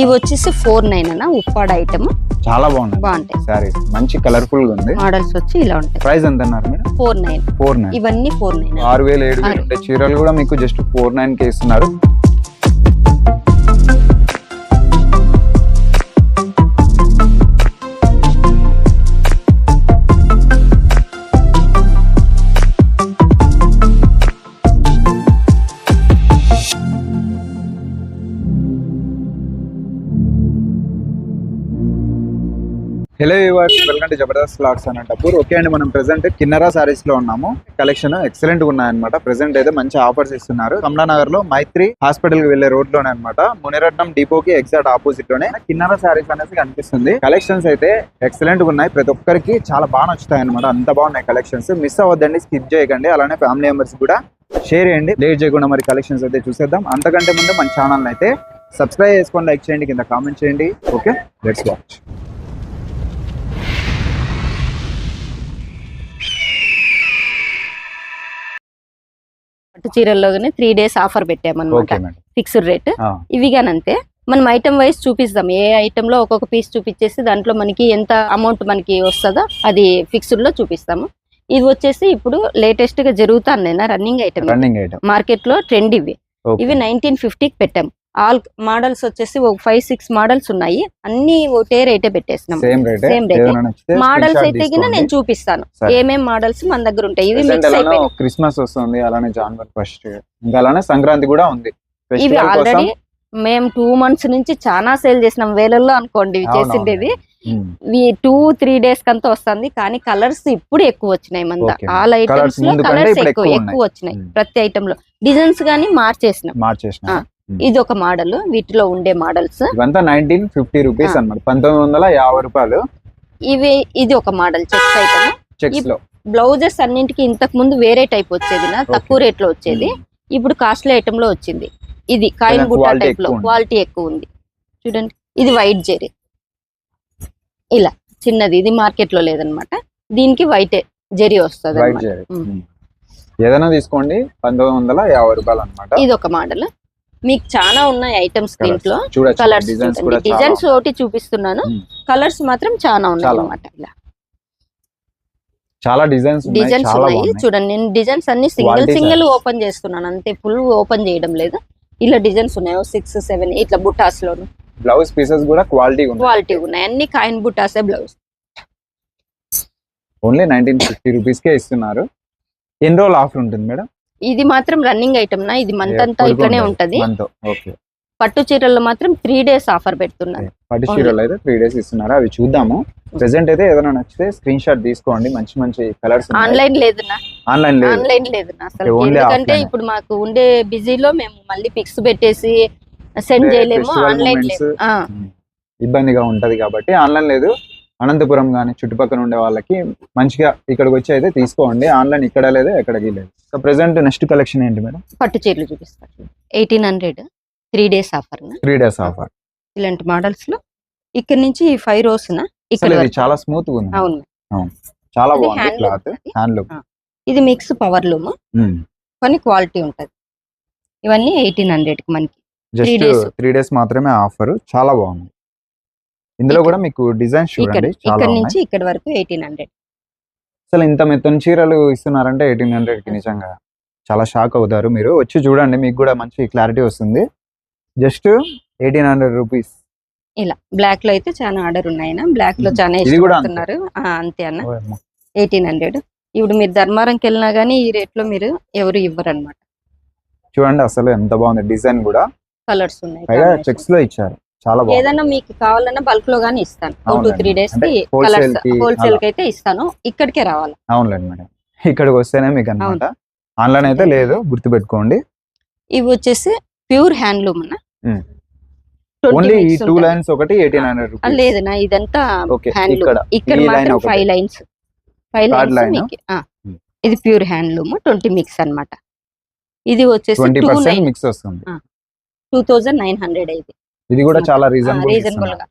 ఇవి వచ్చేసి four nine అన్న ఉప్పాడ ఐటమ్. చాలా బాగుంది బాగుంటాయి. సారీ మంచి కలర్ఫుల్గా ఉంది. మోడల్స్ వచ్చి ఇలా ఉంటాయి. ప్రైస్ ఎంత అన్నారు madam four nine. Four nine. ఇవన్నీ ఫోర్ నైన్. ఆరు వేలు ఏడు వేలు చీరలు కూడా మీకు జస్ట్ ఫోర్ నైన్కి ఇస్తున్నారు. Hello viewers welcome to Jabardasth vlogs Anantapur okay అండి మనం ప్రెసెంట్ కిన్నరా సారీస్లో ఉన్నాము. కలెక్షన్ ఎక్సలెంట్గా ఉన్నాయన్నమాట. ప్రెసెంట్ అయితే మంచి ఆఫర్స్ ఇస్తున్నారు. కమలానగర్లో మైత్రి హాస్పిటల్కి వెళ్ళే రోడ్లోనే అనమాట మునిరత్నం డిపోకి ఎగ్జాక్ట్ ఆపోజిట్లోనే కిన్నరా సారీస్ అనేది కనిపిస్తుంది. కలెక్షన్స్ అయితే ఎక్సలెంట్గా ఉన్నాయి. ప్రతి ఒక్కరికి చాలా బాగా నచ్చుతాయి అనమాట అంత బాగున్నాయి కలెక్షన్స్ మిస్ అవ్వద్దండి స్కిప్ చేయకండి. అలానే ఫ్యామిలీ మెంబర్స్ కూడా షేర్ చేయండి. లేట్ చేయకుండా మరి కలెక్షన్స్ అయితే చూసేద్దాం. అంతకంటే ముందు మన ఛానల్ అయితే సబ్స్క్రైబ్ చేసుకొని లైక్ చేయండి కింద కామెంట్ చేయండి. ఓకే లెట్స్ వాచ్ పట్టు చీరల్లోనే త్రీ డేస్ ఆఫర్ పెట్టామన్నమాట ఫిక్స్డ్ రేట్ ఇవి గానంతే మనం ఐటమ్ వైజ్ చూపిస్తాం. ఏ ఐటమ్లో ఒక్కొక్క పీస్ చూపించేసి దాంట్లో మనకి ఎంత అమౌంట్ మనకి వస్తుందో అది ఫిక్స్డ్లో చూపిస్తాము. ఇది వచ్చేసి ఇప్పుడు లేటెస్ట్గా జరుగుతాను రన్నింగ్ ఐటమ్ రన్నింగ్ ఐటమ్ మార్కెట్లో ట్రెండ్ ఇవి. ఇవి నైన్టీన్ ఫిఫ్టీకి పెట్టాం. ఆల్ మోడల్స్ వచ్చేసి ఒక ఫైవ్ సిక్స్ మోడల్స్ ఉన్నాయి. అన్ని ఒకటే రేటే పెట్టేసినాం. Same rate. మోడల్స్ అయితే గిన నేను చూపిస్తాను. ఏమేం మోడల్స్ మన దగ్గర ఉంటాయి? ఇవి మిక్స్ అయిపోయినాయి. క్రిస్మస్ వస్తుంది అలానే జాన్వరి ఫస్ట్ ఇంకా అలానే సంక్రాంతి కూడా ఉంది. ఇవి ఆల్రెడీ మేము టూ మంత్స్ నుంచి చాలా సేల్ చేసినాం. వేలల్లో అనుకోండి. చేసిండేది టూ త్రీ డేస్ కంతా వస్తుంది. కానీ కలర్స్ ఇప్పుడు ఎక్కువ వచ్చినాయి మన. ఆల్ ఐటమ్స్లో కలర్స్ ఎక్కువ ఎక్కువ వచ్చినాయి. ప్రతి ఐటమ్లో. డిజైన్స్ గానీ మార్చేసినాం. ఇది ఒక మోడల్ వీటిలో ఉండే మోడల్స్. ఇవంతా నైన్టీన్ ఫిఫ్టీ రూపీస్ ఆ. అన్నమాట. పంతొమ్మిది వందల యాభై రూపాయలు. ఇవి ఇది ఒక మోడల్ చెక్స్ ఐటమ్. చెక్స్ ఇప్- లో బ్లౌజెస్ అన్నింటికి ఇంతకు ముందు వేరే టైప్ వచ్చేది నా తక్కువ రేట్లో వచ్చేది ఇప్పుడు కాస్ట్లీ ఐటమ్లో వచ్చింది. ఇది కాయిన్ quality టైప్లో. క్వాలిటీ ఎక్కువ ఉంది. చూడండి. ఇది వైట్ జెరీ. ఇలా చిన్నది. ఇది మార్కెట్లో లేదనమాట దీనికి వైట్ జెరీ వస్తుంది ఉమ్. ఏదైనా తీసుకోండి. పంతొమ్మిది వందల యాభై రూపాయలు అనమాట ఇది ఒక మోడల్. మీకు చాలా ఉన్నాయి ఐటమ్స్ దీంట్లో. కలర్స్ డిజైన్స్ ఒకటి చూపిస్తున్నాను. కలర్స్ మాత్రం చాలా ఉన్నాయి. అనమాట ఇలా చాలా డిజైన్స్ డిజైన్స్ ఉన్నాయి. చూడండి నేను డిజైన్స్ అన్ని సింగిల్ సింగిల్ ఓపెన్ చేస్తున్నాను. అంతే ఫుల్ ఓపెన్ చేయడం లేదు. ఇలా డిజైన్స్ ఉన్నాయి సిక్స్ సెవెన్ ఇట్లా బుట్టాస్ లోను బ్లౌజ్ పీసెస్ కూడా క్వాలిటీ క్వాలిటీ ఉన్నాయి. అన్ని coin బుట్టాసే blouse only nineteen fifty rupees కే ఇస్తున్నారు. ఎన్ని రోజులు ఆఫర్ ఉంటుంది మేడం? ఇది మాత్రం రన్నింగ్ ఐటమ్ నా ఇది మంత్ అంతా ఇట్లానే. ఉంటది. పట్టు చీరల్లో మాత్రం త్రీ డేస్ ఆఫర్ పెడుతున్నాను పట్టు. చీరలు అయితే త్రీ డేస్ ఇస్తున్నారు? అవి చూద్దాము. ప్రెసెంట్ అయితే ఏదైనా నచ్చితే స్క్రీన్ షాట్ తీసుకోండి. మంచి మంచి కలర్స్ ఆన్లైన్ లేదునా? ఆన్లైన్ లేదు. ఆన్లైన్ లేదునా అసలు? Okay, only ఎందుకంటే. ఇప్పుడు మాకు ఉండే బిజీలో మేము మళ్ళీ పిక్స్ పెట్టేసి సెండ్ చేయలేము. ఆన్లైన్ లేదు. ఆ, ఇబ్బందిగా ఉంటది కాబట్టి ఆన్లైన్ లేదు. అనంతపురం కానీ చుట్టుపక్కల ఉండే వాళ్ళకి మంచిగా ఇక్కడికి వచ్చి అయితే తీసుకోండి. ఆన్లైన్ ఇక్కడ లేదు ఎక్కడికి లేదు. సో ప్రెసెంట్ నెక్స్ట్ కలెక్షన్ ఏంటి మేడం? పట్టు చీరలు చూపిస్తాను eighteen hundred three days offer three days offer. ఇలాంటి మోడల్స్లో ఇక్కడ నుంచి ఫైవ్ రోస్ ఇక్కడ. చాలా స్మూత్ ఉంది. అవును. చాలా బాగుంది క్లాత్. హ్యాండ్లూమ్. ఇది మిక్స్ పవర్ లూమ్ కానీ క్వాలిటీ ఉంటది. ఇవన్నీ ఎయిటీన్ హండ్రెడ్కి మనకి జస్ట్. త్రీ డేస్ మాత్రమే ఆఫర్. చాలా బాగుంది. ఇందులో కూడా మీకు డిజైన్స్ ఇక్కడ చూడండి ఇక్కడ ఉన్నాయి నుంచి ఇక్కడ వరకు ఎయిటీన్ హండ్రెడ్ అసలు ఇంత మెత్తని చీరలు ఇస్తున్నారంటే ఎయిటీన్ హండ్రెడ్కి నిజంగా చాలా షాక్ అవుతారు మీరు. వచ్చి చూడండి మీకు కూడా మంచి క్లారిటీ వస్తుంది. జస్ట్ ఎయిటీన్ హండ్రెడ్ రూపీస్ ఇలా బ్లాక్లో అయితే చాలా ఆర్డర్ ఉన్నాయన బ్లాక్లో. చాలా కూడా అంతే. అన్న. ఎయిటీన్ హండ్రెడ్ ఇప్పుడు మీరు ధర్మారంకి వెళ్ళినా గానీ ఈ రేట్లో మీరు ఎవరు ఇవ్వరు అనమాట చూడండి అసలు ఎంత బాగుంది డిజైన్ కూడా. కలర్స్ ఉన్నాయి. చెక్స్లో ఇచ్చారు. చాలా ఏదైనా మీకు కావాలన్నా బల్క్లో గానీ ఇస్తాను. టూ. త్రీ డేస్కి కలర్స్ హోల్సేల్. కి అయితే ఇస్తాను. ఇక్కడికే రావాలి. అవునులేండి మేడం. ఇక్కడికి వస్తేనే మీకు అన్నమాట ఆన్లైన్ అయితే లేదు గుర్తుపెట్టుకోండి. ఇవి వచ్చేసి ప్యూర్ హ్యాండ్లూమ్ అన్న. మ్మ్. 20 ఓన్లీ ఈ టూ. లైన్స్ ఒకటి ఎయిటీన్ హండ్రెడ్ లేదు నా ఇదంతా హ్యాండ్లూమ్. ఇక్కడ మాత్రం. Five lines five lines. ఇది ప్యూర్ హ్యాండ్లూమ్ ట్వంటీ మిక్స్ అన్నమాట. ఇది వచ్చేసి టూ మిక్స్ వస్తుంది. టూ థౌజండ్ నైన్ హండ్రెడ్ అయితే ఇది కూడా చాలా రీజనబుల్ రీజనబుల్గా.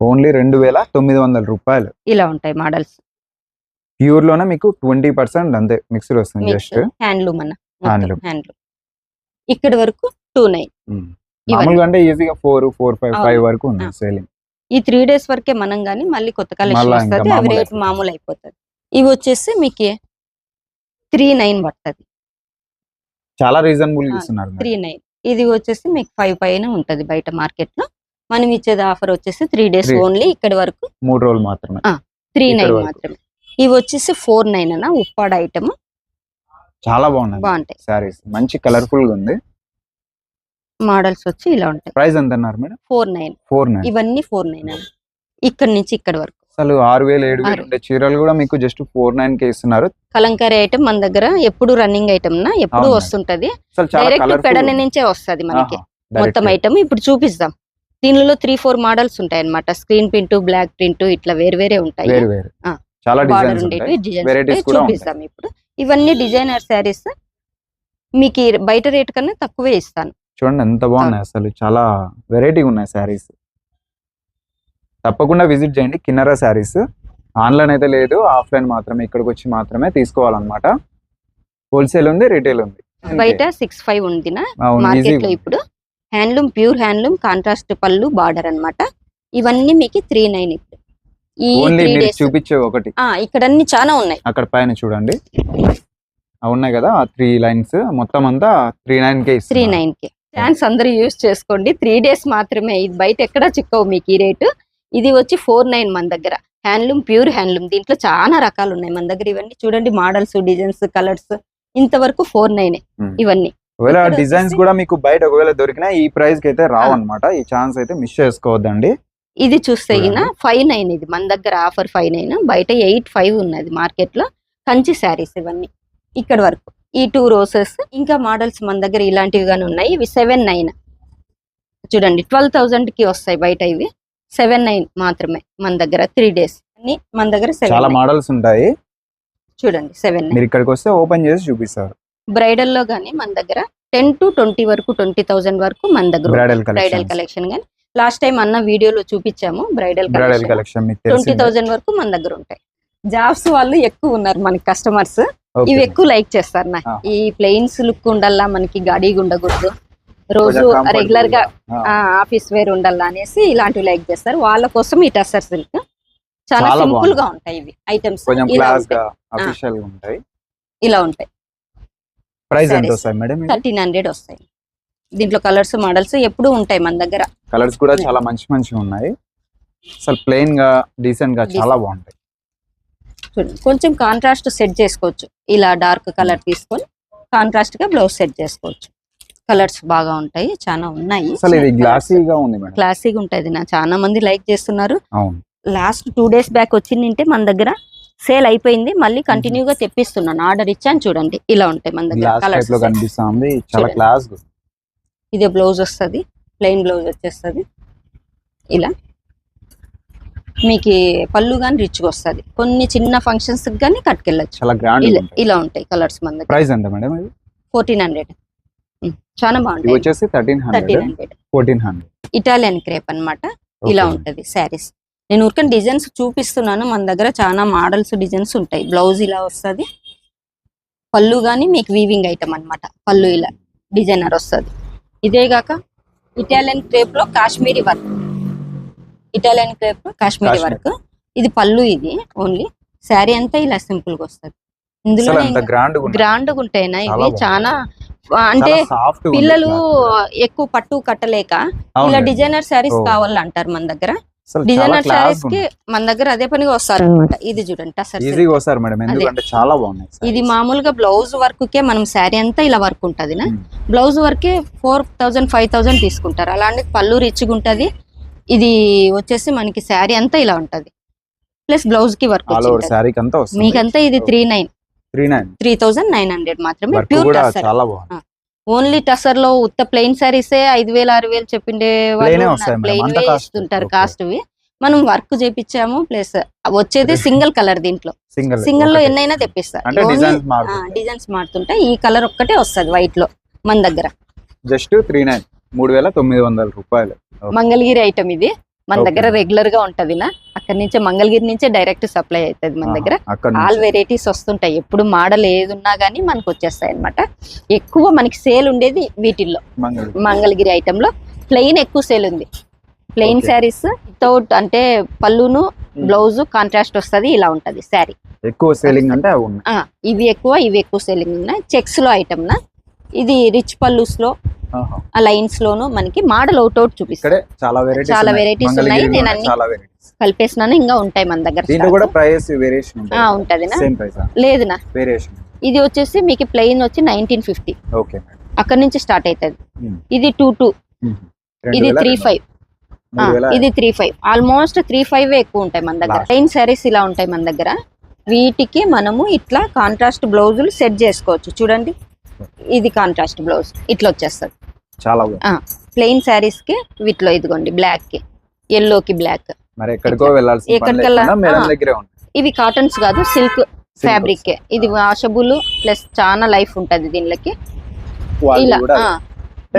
ఓన్లీ రెండు వేల తొమ్మిది వందల రూపాయలు. ఇలా ఉంటాయి మోడల్స్ ప్యూర్లోనే మీకు ట్వంటీ పర్సెంట్ అంతే మిక్స్డ్ వస్తుంది జస్ట్ హ్యాండ్లూమ్ అన్న. Handloom. హ్యాండ్లూమ్ ఇక్కడ వరకు టూ నైన్. మామూలుగా అంటే ఈజీగా ఫోర్ ఫోర్ ఫైవ్. ఫైవ్ వరకు ఉంది ఆ. సేలింగ్ ఈ త్రీ డేస్ వరకే మనం కానీ మళ్ళీ కొత్త కలెక్షన్ వస్తుంది అవి మామూలు రేట్ అయిపోతుంది. మామూలు అయిపోతుంది. ఇవి వచ్చేసి మీకు త్రీ నైన్ పడుతుంది. చాలా రీజనబుల్ ఇస్తున్నారు త్రీ నైన్ ఇది వచ్చేసి మీకు ఫైవ్ పైన ఉంటది బయట మార్కెట్లో మనం ఇచ్చేది ఆఫర్ వచ్చేసి త్రీ డేస్. ఓన్లీ ఇక్కడి వరకు. మూడు రోజులు మాత్రమే. Three nine. మాత్రమే. ఇవి వచ్చేసి ఫోర్ నైన్ అన్న ఉప్పాడ ఐటమ్ చాలా బాగున్నాయి. బాగుంటాయి. శారీస్ మంచి కలర్ఫుల్గా ఉంది. మోడల్స్ వచ్చి ఇలా ఉంటాయి. ప్రైస్ ఎంత అన్నారు madam? Four nine four nine ఇవన్నీ ఫోర్ నైన్ అన్న. ఇక్కడ నుంచి ఇక్కడ వరకు. అసలు ఆరు వేలు ఏడు వేలు. ఉండే చీరలు కూడా మీకు జస్ట్ ఫోర్ నైన్ కే ఇస్తున్నారు. కలంకారీ ఐటమ్ మన దగ్గర ఎప్పుడు రన్నింగ్ ఐటమ్ నా ఎప్పుడు. వస్తుంటది. డైరెక్ట్ పెడన నుంచే వస్తది మనకి. మొత్తం ఐటమ్ ఇప్పుడు చూపిస్తాం. దీనిలో త్రీ ఫోర్ మోడల్స్ ఉంటాయి అన్నమాట స్క్రీన్ ప్రింట్ బ్లాక్ ప్రింట్ ఇట్లా వేరు వేరే ఉంటాయి. చాలా చూపిస్తాం ఇప్పుడు. ఇవన్నీ డిజైనర్ శారీస్ మీకు బయట రేట్ కన్నా తక్కువే ఇస్తాను. చూడండి ఎంత బాగున్నాయి అసలు. చాలా వెరైటీగా ఉన్నాయి శారీస్ తప్పకుండా విజిట్ చేయండి. కిన్నరా శారీస్ ఆన్లైన్ అయితే లేదు ఆఫ్లైన్ మాత్రమే ఇక్కడికి వచ్చి మాత్రమే తీసుకోవాలన్నమాట. హోల్సేల్ ఉంది రీటైల్ ఉంది. బయట సిక్స్ ఫైవ్ ఉంది మార్కెట్లో ఇప్పుడు హ్యాండ్లూమ్ ప్యూర్ హ్యాండ్లూమ్ కాంట్రాస్ట్ పళ్ళు బార్డర్ అన్నమాట. ఇవన్నీ మీకు త్రీ నైన్ ఇప్పుడు. ఈ చూపించే ఒకటి. ఇక్కడ అన్ని చాలా ఉన్నాయి. అక్కడ పైన చూడండి. ఉన్నాయి కదా త్రీ లైన్స్ మొత్తం అంతా త్రీ నైన్ కే త్రీ. నైన్కి. ఛాన్స్ అందరూ యూస్ చేసుకోండి. త్రీ డేస్ మాత్రమే. ఇది బయట ఎక్కడా చిక్కవు మీకు ఈ రేటు ఇది వచ్చి ఫోర్ నైన్ మన దగ్గర. Handloom pure handloom. దీంట్లో చాలా రకాలు ఉన్నాయి మన దగ్గర ఇవన్నీ. చూడండి మోడల్స్ డిజైన్స్ కలర్స్. ఇంతవరకు ఫోర్ నైన్. ఇవన్నీ. ఒకవేళ డిజైన్స్ కూడా మీకు బయట ఒకవేళ దొరికినా ఈ ప్రైస్కి అయితే రావు. అనమాట ఈ ఛాన్స్ అయితే మిస్ చేసుకోవద్దండి. ఇది చూస్తే. ఫైవ్ నైన్ ఇది. మన దగ్గర ఆఫర్ ఫైవ్ నైన్. బయట ఎయిట్ ఫైవ్ ఉన్నది మార్కెట్లో కంచి శారీస్ ఇవన్నీ. ఇక్కడ వరకు. ఈ టూ రోసెస్ ఇంకా మోడల్స్ మన దగ్గర ఇలాంటివి గానీ ఉన్నాయి. ఇవి సెవెన్ నైన్. చూడండి ట్వెల్వ్ థౌసండ్కి వస్తాయి బయట ఇవి. సెవెన్ నైన్ మాత్రమే మన దగ్గర త్రీ డేస్ అన్ని మన దగ్గర చాలా మోడల్స్ ఉంటాయి. చూడండి సెవెన్ మీరు ఇక్కడికి వస్తే ఓపెన్ చేసి చూపిస్తారు. బ్రైడల్లో గానీ మన దగ్గర టెన్ టు ట్వంటీ వరకు ట్వంటీ థౌసండ్ వరకు మన దగ్గర బ్రైడల్ బ్రైడల్ కలెక్షన్ గానీ. లాస్ట్ టైం అన్న వీడియోలో చూపించాము బ్రైడల్ కలెక్షన్. ట్వంటీ. థౌసండ్ వరకు మన దగ్గర ఉంటాయి. జాబ్స్ వాళ్ళు ఎక్కువ ఉన్నారు మనకి కస్టమర్స్. ఇవి ఎక్కువ లైక్ చేస్తారు నా. ఈ ప్లెయిన్స్ లుక్ ఉండాలా మనకి గాడీగా ఉండకూడదు రోజు రెగ్యులర్గా ఆ, ఆఫీస్ వేర్ ఉండాలా అనేసి ఇలాంటివి లైక్ చేస్తారు. వాళ్ళ కోసం ఈ టస్సర్ సిల్క్ చాలా సింపుల్. గా ఉంటాయి ఇవి ఐటమ్స్ ఇలా ఉంటాయి. ప్రైస్ ఎంత. వస్తాయి మేడం థర్టీన్ హండ్రెడ్ వస్తాయి. దీంట్లో కలర్స్ మోడల్స్ ఎప్పుడు ఉంటాయి మన దగ్గర. కలర్స్ కూడా చాలా మంచి మంచిగా ఉన్నాయి. అసలు ప్లెయిన్గా డీసెంట్గా చాలా బాగుంటాయి. కొంచెం కాంట్రాస్ట్ సెట్ చేసుకోవచ్చు. ఇలా డార్క్ కలర్ తీసుకొని కాంట్రాస్ట్గా బ్లౌజ్ సెట్ చేసుకోవచ్చు. కలర్స్ బాగా ఉంటాయి చాలా ఉన్నాయి. గ్లాసీగా ఉంది క్లాసీగా ఉంటది. నా చాలా మంది లైక్ చేస్తున్నారు. లాస్ట్ టూ డేస్ బ్యాక్ వచ్చిందంటే మన దగ్గర సేల్ అయిపోయింది. మళ్ళీ కంటిన్యూగా తెప్పిస్తున్నాను. ఆర్డర్ ఇచ్చాను చూడండి. ఇలా ఉంటాయి మన దగ్గర కలర్స్. లో కనిపిస్తుంది. చాలా చూడండి. క్లాస్ ఇదే బ్లౌజ్ వస్తుంది. ప్లెయిన్ బ్లౌజ్ వచ్చేస్తుంది. ఇలా. మీకు పళ్ళు కానీ రిచ్గా వస్తుంది. కొన్ని చిన్న ఫంక్షన్స్ కానీ కట్టుకెళ్ళచ్చు. ఇలా ఉంటాయి. కలర్స్ మన దగ్గర. ప్రైస్ ఎంత మేడం ఇది? Fourteen hundred. చాలా వచ్చేసి thirteen thirteen hundred hundred fourteen hundred Italian crepe అన్నమాట. ఇలా ఉంటది శారీస్ నేను ఊరికని డిజైన్స్ చూపిస్తున్నాను. మన దగ్గర చాలా మోడల్స్ డిజైన్స్ ఉంటాయి. బ్లౌజ్ ఇలా వస్తది. పళ్ళు గానీ మీకు వీవింగ్ ఐటమ్ అన్నమాట. పళ్ళు ఇలా డిజైనర్ వస్తది. ఇదే గాక ఇటాలియన్ క్రేప్లో కాశ్మీరీ వర్క్ ఇటాలియన్ క్రేప్లో కాశ్మీరీ. వర్క్ ఇది పళ్ళు ఇది ఓన్లీ శారీ అంతా ఇలా సింపుల్గా వస్తది. ఇందులో గ్రాండ్గా ఉంటాయినా ఇవి. చాలా అంటే పిల్లలు ఎక్కువ పట్టు కట్టలేక ఇలా డిజైనర్ శారీస్. కావాలంటారు మన దగ్గర. డిజైనర్ శారీస్కి మన దగ్గర అదే పనిగా వస్తారు అనమాట ఇది చూడండి. ఈజీగా వస్తారు మేడం. ఎందుకంటే చాలా బాగున్నాయి ఇది మామూలుగా బ్లౌజ్ వర్క్ కే మనం శారీ అంతా ఇలా వర్క్ ఉంటది నా. Blouse work four thousand five thousand తీసుకుంటారు. అలాంటి పళ్ళు రిచ్గా ఉంటది. ఇది వచ్చేసి మనకి శారీ అంతా ఇలా ఉంటది. ప్లస్ బ్లౌజ్కి వర్క్ మీకంతా ఇది three nine. Three thousand nine hundred మాత్రమే ప్యూర్ టసర్ ఓన్లీ టసర్లో ఉత్త ప్లెయిన్ సారీసే ఐదు వేలు ఆరు వేలు చెప్పిండే ప్లెయిన్. ఇస్తుంటారు. కాస్ట్ వి. మనం వర్క్ చేపించాము ప్లస్ వచ్చేది సింగిల్ కలర్ దీంట్లో. సింగిల్లో ఎన్నైనా తెప్పిస్తారు. డిజైన్స్ మారుతుంటాయి. ఈ కలర్ ఒక్కటే వస్తది వైట్లో మన దగ్గర. జస్ట్ త్రీ నైన్ మూడు వేల తొమ్మిది వందల రూపాయలు. మంగళగిరి ఐటమ్ ఇది. మన. దగ్గర రెగ్యులర్గా ఉంటది నా. అక్కడ నుంచే మంగళగిరి నుంచే డైరెక్ట్ సప్లై అవుతుంది మన దగ్గర. ఆల్. వెరైటీస్ వస్తుంటాయి. ఎప్పుడు మోడల్ ఏది ఉన్నా గానీ మనకు వచ్చేస్తాయి అన్నమాట ఎక్కువ మనకి సేల్ ఉండేది వీటిల్లో. మంగళగిరి. ఐటమ్లో. ప్లెయిన్ ఎక్కువ సేల్ ఉంది. ప్లెయిన్. శారీస్ వితౌట్ అంటే పళ్ళును బ్లౌజ్ కాంట్రాస్ట్ వస్తది ఇలా ఉంటది శారీ ఎక్కువ సేలింగ్ అంటే ఇవి ఎక్కువ ఇవి ఎక్కువ సేలింగ్ ఉన్నాయి. చెక్స్లో ఐటమ్ నా. ఇది రిచ్ పల్లూస్లో. ఆ లైన్స్ లోను మనకి మోడల్ అవుట్ అవుట్ ఇక్కడే చాలా వెరైటీస్ చాలా varieties ఉన్నాయి. నేను అన్ని- వెరైటీస్ కలిపేసినాను ఇంకా ఉంటాయి మన దగ్గర దీంట్లో. కూడా ప్రైస్ వేరియేషన్ ఉంటుంది. లేదునా వేరియేషన్ ఇది వచ్చేసి మీకు ప్లెయిన్ వచ్చి నైన్టీన్ ఫిఫ్టీ ఓకే అక్కడ నుంచి స్టార్ట్ అవుతుంది. Hmm. ఇది టూ టూ ఇది త్రీ ఫైవ్ ఇది three five almost three five ఎక్కువ ఉంటాయి మన దగ్గర. ప్లెయిన్ శారీస్ ఇలా ఉంటాయి మన దగ్గర. వీటికి మనము ఇట్లా కాంట్రాస్ట్ బ్లౌజులు సెట్ చేసుకోవచ్చు. చూడండి. ఇది కాంట్రాస్ట్ బ్లౌజ్ ఇట్లా వచ్చేస్తుంది. చాలా ప్లెయిన్ శారీస్కి వీటిలో ఇదిగోండి బ్లాక్కి yellow కి బ్లాక్ మరి ఎక్కడికో ఎక్కడికెళ్ళా- ఇవి కాటన్స్ కాదు సిల్క్ ఫ్యాబ్రిక్ ఇది వాషబుల్ ప్లస్ చాలా లైఫ్ ఉంటది దీనికి ఇలా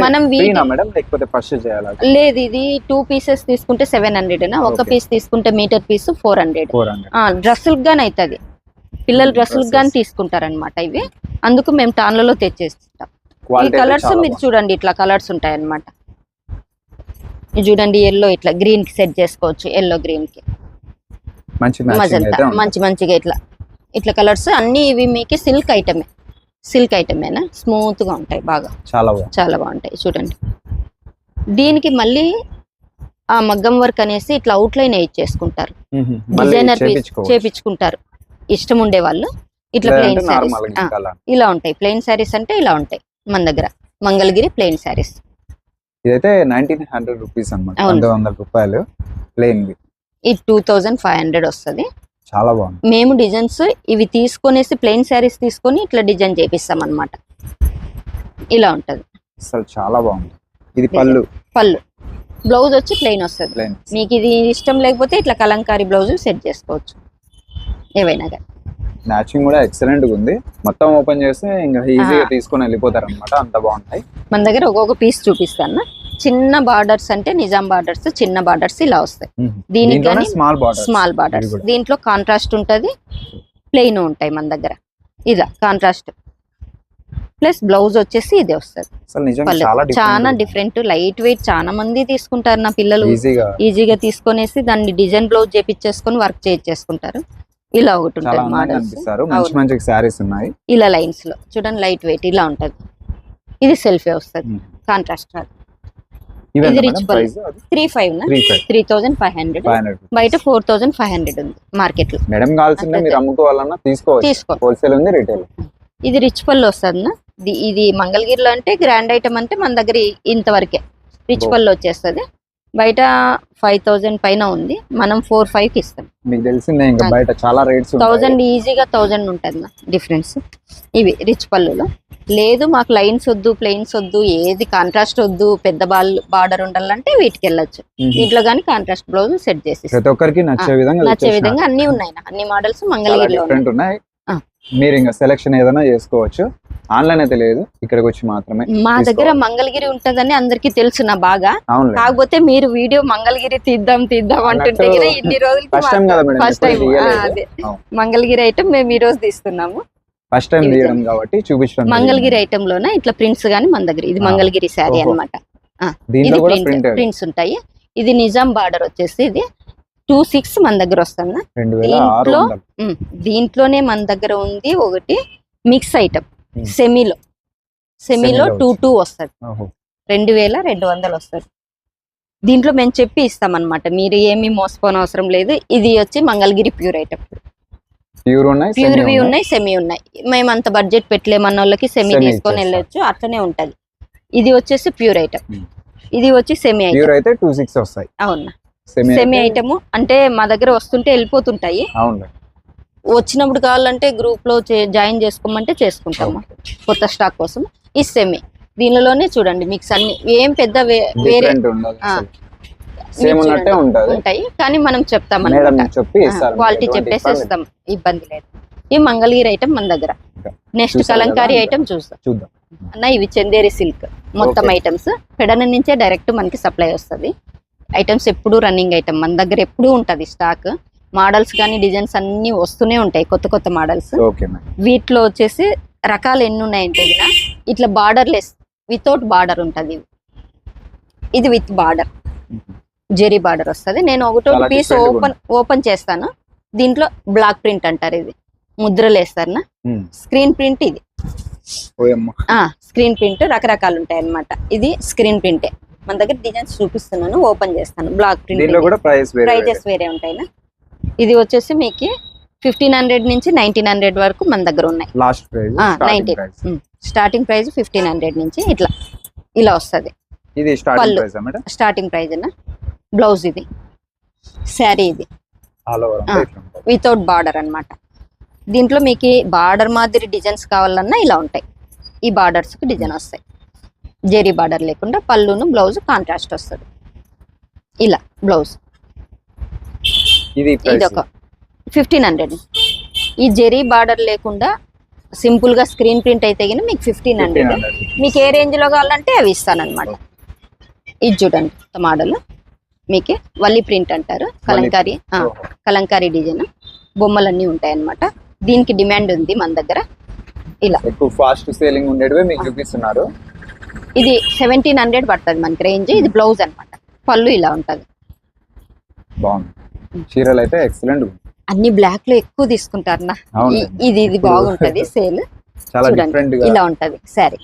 మనం లేదు ఇది టూ పీసెస్ తీసుకుంటే సెవెన్ హండ్రెడ్ ఒక. పీస్ తీసుకుంటే మీటర్ పీస్ ఫోర్ హండ్రెడ్ డ్రెస్సులకు గాని అవుతుంది పిల్లలు డ్రెస్సులకు గాని dresses. తీసుకుంటారన్నమాట ఇవి. అందుకు మేము టాన్లలో తెచ్చేస్తాం ఈ కలర్స్ మీరు చూడండి ఇట్లా కలర్స్ ఉంటాయి అన్నమాట ఇది చూడండి ఎల్లో ఇట్లా గ్రీన్కి సెట్ చేసుకోవచ్చు ఎల్లో గ్రీన్కి మజంతా. మంచి మంచిగా ఇట్లా ఇట్లా కలర్స్ అన్ని ఇవి మీకు సిల్క్ ఐటమే సిల్క్ ఐటమేనా స్మూత్గా ఉంటాయి బాగా. చాలా చాలా బాగుంటాయి చూడండి. దీనికి మళ్ళీ ఆ మగ్గం వర్క్ అనేసి ఇట్లా అవుట్ లైన్ చేసుకుంటారు మ్మ్. మళ్ళీ డిజైనర్. చేపించుకుంటారు. ఇష్టం ఉండే వాళ్ళు ఇట్లా ప్లెయిన్ శారీస్. ఇలా ఉంటాయి. ప్లెయిన్ శారీస్ అంటే ఇలా ఉంటాయి మన దగ్గర. మంగళగిరి ప్లెయిన్ శారీస్. ఇదైతే నైన్టీన్ హండ్రెడ్ రూపీస్ అనమాట వందల రూపాయలు ప్లెయిన్ ఇది టూ థౌజండ్ ఫైవ్ హండ్రెడ్ వస్తుంది. చాలా బాగుంది. మేము డిజైన్స్ ఇవి తీసుకొనేసి ప్లెయిన్ శారీస్ తీసుకొని ఇట్లా డిజైన్ చేపిస్తాం అన్నమాట ఇలా ఉంటది. అసలు చాలా బాగుంది. ఇది పళ్ళు. పళ్ళు. బ్లౌజ్ వచ్చి ప్లెయిన్ వస్తుంది. మీకు ఇది ఇష్టం లేకపోతే ఇట్లా కలంకారీ బ్లౌజ్ సెట్ చేసుకోవచ్చు. ఏవైనా కానీ. మ్యాచింగ్ కూడా ఎక్సలెంట్గా ఉంది. మొత్తం ఓపెన్ చేస్తే ఇంకా ఈజీగా. తీసుకొని వెళ్ళిపోతారు అనమాట అంత బాగుంటాయి. మన దగ్గర ఒక్కొక్క పీస్ చూపిస్తాను. చిన్న బార్డర్స్ అంటే నిజాం బార్డర్స్ చిన్న బార్డర్స్ ఇలా వస్తాయి. దీనికి స్మాల్ బార్డర్ స్మాల్ బార్డర్స్. దీంట్లో కాంట్రాస్ట్ ఉంటది ప్లెయిన్ ఉంటాయి మన దగ్గర. ఇలా కాంట్రాస్ట్ ప్లస్ బ్లౌజ్ వచ్చేసి ఇదే వస్తుంది. చాలా డిఫరెంట్ లైట్ వెయిట్ చాలా మంది తీసుకుంటారు నా పిల్లలు. ఈజీగా ఈజీగా తీసుకొనేసి దాన్ని డిజైన్ బ్లౌజ్ చేపించేసుకొని వర్క్ చేయించేసుకుంటారు ఇలా ఒకటి ఉంటుంది మోడల్స్ మంచి. మంచి ఉన్నాయి. ఇలా లైన్స్లో. చూడండి లైట్ వెయిట్ ఇలా ఉంటది. ఇది సెల్ఫీ వస్తుంది. కాంట్రాస్ట్ ఇవే ఇది price three five three five three thousand five hundred బయట ఫోర్ థౌజండ్ ఫైవ్ హండ్రెడ్ ఉంది మార్కెట్లో మేడం కావాల్సిందే మీరు అమ్ముకోవాలన్నా తీసుకోవచ్చు. తీసుకో. హోల్సేల్ ఉంది రిటైల్ ఇది రిచ్ పళ్ళు వస్తుంది ఇది మంగళగిరిలో అంటే గ్రాండ్ ఐటమ్ అంటే మన దగ్గర ఇంతవరకే. రిచ్. పళ్ళు వచ్చేస్తుంది. బయట ఫైవ్ థౌజండ్ పైన ఉంది. మనం ఫోర్ ఫైవ్కి ఇస్తాం. మీకు తెలిసిందే ఇంకా. బయట చాలా రేట్స్ థౌజండ్ ఈజీగా థౌజండ్ ఉంటుంది డిఫరెన్స్. ఇవి రిచ్ పళ్ళులో. లేదు మాకు లైన్స్ వద్దు ప్లెయిన్స్ వద్దు ఏది కాంట్రాస్ట్ వద్దు పెద్ద బాల్ బార్డర్ ఉండాలంటే వీటికి వెళ్ళొచ్చు. దీంట్లో కానీ కాంట్రాస్ట్ బ్లౌజ్ సెట్ చేసి ప్రతి ఒక్కరికి నచ్చే విధంగా నచ్చే. విధంగా అన్ని ఉన్నాయి. అన్ని మోడల్స్ మంగళగిరిలో ఉన్నాయి. మీరు ఇంకా సెలెక్షన్ ఏదైనా చేసుకోవచ్చు. ఆన్లైన్ అయితే లేదు ఇక్కడికి వచ్చి మాత్రమే మా. దగ్గర మంగళగిరి ఉంటదని అందరికీ తెలుసు నా బాగా. కాకపోతే మీరు వీడియో మంగళగిరి తీద్దాం తీద్దాం అంటుంటే ఇన్ని madam first time. Mangalagiri item మేము ఈ రోజు తీస్తున్నాము. ఫస్ట్ టైం తీయడం కాబట్టి చూపించడం మంగళగిరి ఐటమ్ లోన? ఇట్లా ప్రింట్స్ గానీ మన దగ్గర. ఇది. మంగళగిరి శారీ ప్రింట్ ప్రింట్స్ ఉంటాయి. ఇది నిజాం బార్డర్ వచ్చేసి ఇది. టూ సిక్స్ మన దగ్గర వస్తుంది? దీంట్లో దీంట్లోనే మన దగ్గర ఉంది ఒకటి మిక్స్ ఐటమ్. సెమీలో. సెమీలో టూ టూ వస్తుంది. రెండు వేల రెండు వందలు వస్తుంది. దీంట్లో మేము చెప్పి ఇస్తాం అనమాట మీరు ఏమీ మోసపోని అవసరం లేదు. ఇది వచ్చి మంగళగిరి ప్యూర్ ఐటమ్. ప్యూర్ ఉన్నాయి semi ప్యూర్ వి ఉన్నాయి. సెమీ ఉన్నాయి. మేము అంత బడ్జెట్ పెట్టలేమన్న వాళ్ళకి సెమీ తీసుకొని. వెళ్ళొచ్చు. అట్లనే ఉంటది. ఇది వచ్చేసి ప్యూర్ ఐటమ్. ఇది వచ్చి సెమీ ఐటమ్. ప్యూర్ అయితే టూ సిక్స్ వస్తాయి. అవునా? సెమీ ఐటమ్ అంటే మా దగ్గర వస్తుంటే వెళ్ళిపోతుంటాయి. వచ్చినప్పుడు కావాలంటే గ్రూప్లో జాయిన్ చేసుకోమంటే చేసుకుంటాము కొత్త స్టాక్ కోసం. ఈ సెమీ దీనిలోనే చూడండి మిక్స్ అన్ని ఏం పెద్ద వేరే ఉంటాయి. కానీ మనం చెప్తాం క్వాలిటీ ఎటువంటి చెప్పేసి ఇబ్బంది ఇస్తాం. ఇబ్బంది లేదు. ఈ మంగళగిరి ఐటమ్ మన దగ్గర. నెక్స్ట్ కలంకారీ? ఐటమ్ చూస్తాం చూద్దాం. అన్న ఇవి చందేరి సిల్క్ మొత్తం. ఐటమ్స్ పెడన నుంచే డైరెక్ట్ మనకి సప్లై వస్తుంది. ఐటమ్స్ ఎప్పుడు రన్నింగ్ ఐటమ్. మన దగ్గర ఎప్పుడు ఉంటది స్టాక్. మోడల్స్ కానీ డిజైన్స్ అన్ని వస్తూనే ఉంటాయి కొత్త కొత్త మోడల్స్. వీటిలో వచ్చేసి రకాలు ఎన్ని ఉన్నాయంటే ఇట్లా బార్డర్ లెస్ వితౌట్ బార్డర్ ఉంటది ఇది. With border. జెరీ బార్డర్ వస్తుంది. నేను ఒకటో పీస్ ఓపెన్ ఓపెన్ చేస్తాను. దీంట్లో బ్లాక్ ప్రింట్ అంటారు ఇది. ముద్రలు వేస్తారు. స్క్రీన్ ప్రింట్ ఇది. స్క్రీన్ ప్రింట్ రకరకాలు ఉంటాయి అన్నమాట ఇది స్క్రీన్ ప్రింటే. మన దగ్గర డిజైన్స్ చూపిస్తున్నాను ఓపెన్ చేస్తాను. బ్లాక్ ప్రింట్ కూడా ప్రైజెస్ వేరే ఉంటాయి ఇది వచ్చేసి మీకు ఫిఫ్టీన్ హండ్రెడ్ నుంచి నైన్టీన్ హండ్రెడ్ వరకు మన దగ్గర ఉన్నాయి. లాస్ట్ ప్రైస్ ఆ, స్టార్టింగ్ 19. ప్రైస్ ఫిఫ్టీన్ హండ్రెడ్ నుంచి ఇట్లా. ఇలా వస్తుంది. ఇది స్టార్టింగ్. ప్రైస్ ప్రైజ్ బ్లౌజ్ ఇది. శారీ ఇది. వితౌట్ బార్డర్ అన్నమాట. దీంట్లో మీకు బార్డర్ మాదిరి డిజైన్స్ కావాలన్నా ఇలా ఉంటాయి. ఈ బార్డర్స్కి డిజైన్ వస్తాయి. జెరీ బార్డర్ లేకుండా పళ్ళును బ్లౌజ్ కాంట్రాస్ట్ వస్తుంది. ఇలా బ్లౌజ్. ఇది ఇది ప్రైస్. ఒక ఫిఫ్టీన్ హండ్రెడ్. ఈ జెరీ బార్డర్ లేకుండా సింపుల్గా స్క్రీన్ ప్రింట్ అయితే గిన మీకు ఫిఫ్టీన్ హండ్రెడ్. మీకు ఏ రేంజ్లో కావాలంటే అవి ఇస్తానన్నమాట. ఇది చూడండి మోడల్ మీకు వల్లి ప్రింట్ అంటారు. కలంకారీ ఆ, కలంకారీ డిజైన్. బొమ్మలన్నీ ఉంటాయి అన్నమాట దీనికి డిమాండ్ ఉంది మన దగ్గర. ఇలా. ఎక్కువ ఫాస్ట్ సేలింగ్ ఉండేటివే మీకు చూపిస్తున్నారు. ఇది సెవెంటీన్ హండ్రెడ్ పడుతుంది మనకి రేంజ్ ఇది బ్లౌజ్ అన్నమాట. పళ్ళు ఇలా ఉంటది. బాగుంది. చీరలు అయితే ఎక్సలెంట్ అన్ని బ్లాక్లో ఎక్కువ తీసుకుంటారు నా అవును. ఇది ఇది బాగుంటది. సేల్ చూడండి. ఇలా ఉంటది. సారీ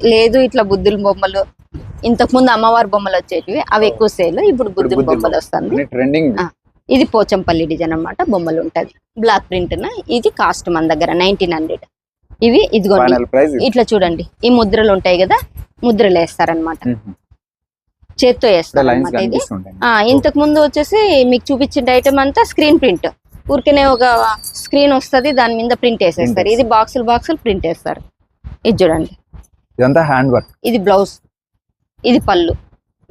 లేదు ఇట్లా బుద్ధుల బొమ్మలు. ఇంతకు ముందు అమ్మవారి బొమ్మలు వచ్చేటివి. అవి ఎక్కువ సేల్ ఇప్పుడు బుద్ధుల బొమ్మలు వస్తుంది. ట్రెండింగ్. ఇది పోచంపల్లి డిజైన్ అన్నమాట. బొమ్మలు ఉంటది. బ్లాక్ ప్రింట్ ఇది కాస్ట్ మన దగ్గర నైన్టీన్ హండ్రెడ్. ఇవి ఇదిగోండి. ఇట్లా చూడండి. ఈ ముద్రలు ఉంటాయి కదా ముద్రలు వేస్తారనమాట చేత్తో వేస్తారనమాట ఇది. ఇంతకు ముందు వచ్చేసి మీకు చూపించిన ఐటమ్ అంతా స్క్రీన్ ప్రింట్ ఊరికనే ఒక స్క్రీన్ వస్తది దాని మీద ప్రింట్ వేసేస్తారు. ఇది బాక్సులు బాక్సులు ప్రింట్ వేస్తారు. ఇది చూడండి. ఇదంతా హ్యాండ్ వర్క్ ఇది బ్లౌజ్ ఇది పళ్ళు.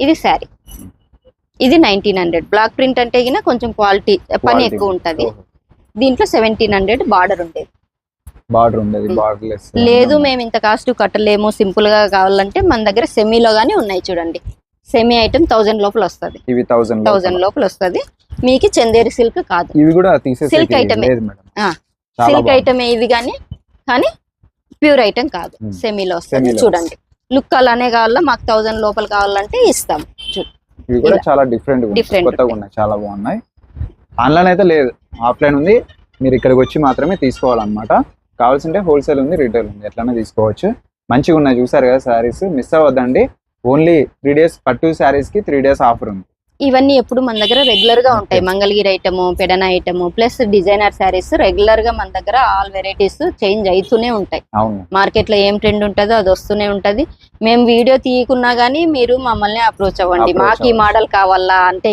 ఇది శారీ ఇది నైన్టీన్ హండ్రెడ్ బ్లాక్ ప్రింట్ అంటే గిన కొంచెం క్వాలిటీ పని ఎక్కువ ఉంటది. దీంట్లో సెవెంటీన్ హండ్రెడ్ బార్డర్ ఉండేది. బార్డర్ ఉండేది ఉమ్. బార్డర్ లెస్ లేదు మేము ఇంత కాస్ట్ కట్టలేము. సింపుల్గా కావాలంటే మన దగ్గర సెమీలో గానీ ఉన్నాయి చూడండి. సెమీ ఐటమ్ థౌజండ్ లోపల వస్తది. ఇవి థౌసండ్ థౌజండ్ లోపల వస్తది. మీకు చందేరి సిల్క్ కాదు. ఇవి కూడా ఆ, చాలా సిల్క్. ఐటమ్ ఇవి కానీ కానీ ప్యూర్ ఐటమ్ కాదు. సెమీలో వస్తుంది. చూడండి. లుక్ అలానే కావాలా? మాకు థౌజండ్ లోపల కావాలంటే ఇస్తాం. ఇవి కూడా. చాలా డిఫరెంట్ Different కొత్తగా. ఉన్నాయి. చాలా బాగున్నాయి. ఆన్లైన్ అయితే లేదు. ఆఫ్లైన్ ఉంది. మీరు ఇక్కడికి వచ్చి మాత్రమే తీసుకోవాలన్నమాట. కావాల్సింటే హోల్సేల్ ఉంది రీటైల్ ఉంది. ఎట్లనే తీసుకోవచ్చు. మంచిగా ఉన్నాయి చూసారు కదా శారీస్ మిస్ అవ్వద్దండి. ఓన్లీ త్రీ డేస్ పట్టు శారీస్కి త్రీ డేస్ ఆఫర్ ఉంది. ఇవన్నీ ఎప్పుడు మన దగ్గర రెగ్యులర్గా ఉంటాయి. Mangalagiri item Pedana item plus designer sarees రెగ్యులర్గా మన దగ్గర ఆల్ వెరైటీస్ చేంజ్ అవుతూనే ఉంటాయి. మార్కెట్లో ఏం ట్రెండ్ ఉంటుందో అది వస్తూనే ఉంటది. మేము వీడియో తీయకున్నా గానీ మీరు మమ్మల్ని అప్రోచ్ అవ్వండి. మాకు ఈ మోడల్ కావాలా అంటే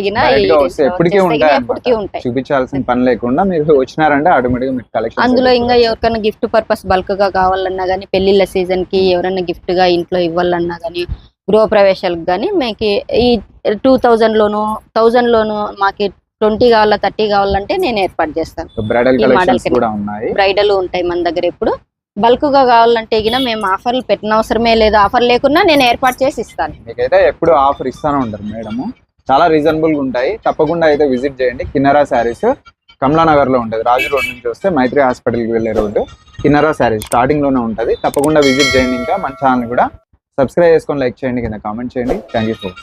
ఎప్పటికీ ఉంటాయి చూపించాల్సిన పని లేకుండా మీరు వచ్చినారంటే ఆటోమేటిక్ అందులో ఇంకా ఎవరికైనా గిఫ్ట్ పర్పస్ బల్క్గా కావాలన్నా గానీ పెళ్ళిళ్ళ సీజన్కి ఎవరైనా గిఫ్ట్గా ఇంట్లో ఇవ్వాలన్నా గానీ గృహ ప్రవేశాలకు గానీ మీకు ఈ టూ థౌజండ్ లోను థౌజండ్ లోను మాకు ట్వంటీ కావాలా థర్టీ కావాలంటే నేను ఏర్పాటు చేస్తాను. బ్రైడల్ ఉంటాయి మన దగ్గర ఇప్పుడు. బల్క్గా కావాలంటే గిన మేము ఆఫర్లు పెట్టిన అవసరమే లేదు. ఆఫర్ లేకున్నా నేను ఏర్పాటు చేసి ఇస్తాను. మీకైతే ఎప్పుడు ఆఫర్ ఇస్తానే ఉంటారు మేడము చాలా రీజనబుల్గా ఉంటాయి. తప్పకుండా అయితే విజిట్ చేయండి. కిన్నరా శారీస్ కమలానగర్లో ఉంటుంది. రాజు రోడ్ నుంచి వస్తే మైత్రి హాస్పిటల్కి వెళ్ళే రోడ్డు. కిన్నరా శారీస్ స్టార్టింగ్లోనే ఉంటుంది. తప్పకుండా విజిట్ చేయండి ఇంకా. మన ఛానల్ కూడా సబ్స్క్రైబ్ చేసుకొని లైక్ చేయండి కింద కామెంట్ చేయండి. Thank you for